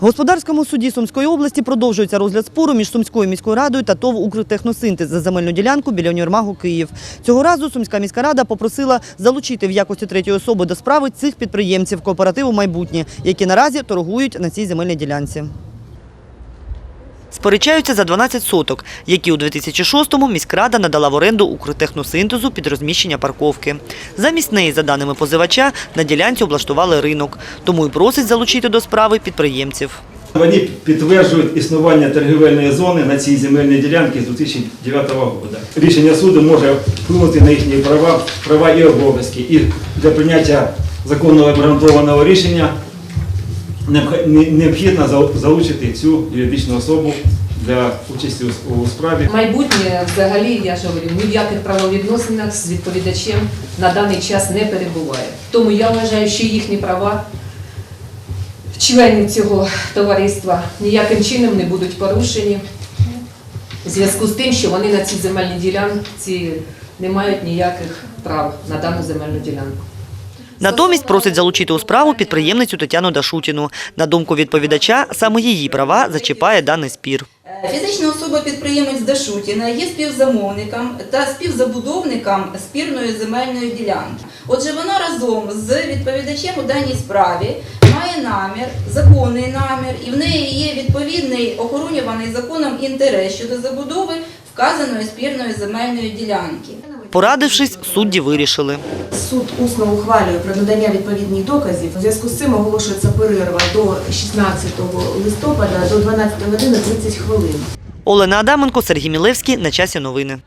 В господарському суді Сумської області продовжується розгляд спору між Сумською міською радою та ТОВ «Укртехносинтез» за земельну ділянку біля універмагу Київ. Цього разу Сумська міська рада попросила залучити в якості третьої особи до справи цих підприємців кооперативу «Майбутнє», які наразі торгують на цій земельній ділянці. Сперечаються за 12 соток, які у 2006-му міськрада надала в оренду «Укртехносинтезу» під розміщення парковки. Замість неї, за даними позивача, на ділянці облаштували ринок. Тому й просить залучити до справи підприємців. Вони підтверджують існування торгівельної зони на цій земельній ділянці з 2009 року. Рішення суду може вплинути на їхні права, права і обов'язки. І для прийняття законного обґрунтованого рішення необхідно залучити цю юридичну особу для участі у- справі. Майбутнє взагалі, я ж говорю, ні в яких правовідносинах з відповідачем на даний час не перебуває. Тому я вважаю, що їхні права членів цього товариства ніяким чином не будуть порушені в зв'язку з тим, що вони на цій земельній ділянці не мають ніяких прав на дану земельну ділянку. Натомість просить залучити у справу підприємницю Тетяну Дашутіну. На думку відповідача, саме її права зачіпає даний спір. Фізична особа-підприємець Дашутіна є співзамовником та співзабудовником спірної земельної ділянки. Отже, вона разом з відповідачем у даній справі має намір, законний намір, і в неї є відповідний охоронюваний законом інтерес щодо забудови вказаної спірної земельної ділянки. Порадившись, судді вирішили. Суд усно ухвалює про надання відповідних доказів. У зв'язку з цим оголошується перерва до 16 листопада до 12 години 30 хвилин. Олена Адаменко, Сергій Мілевський. На часі новини.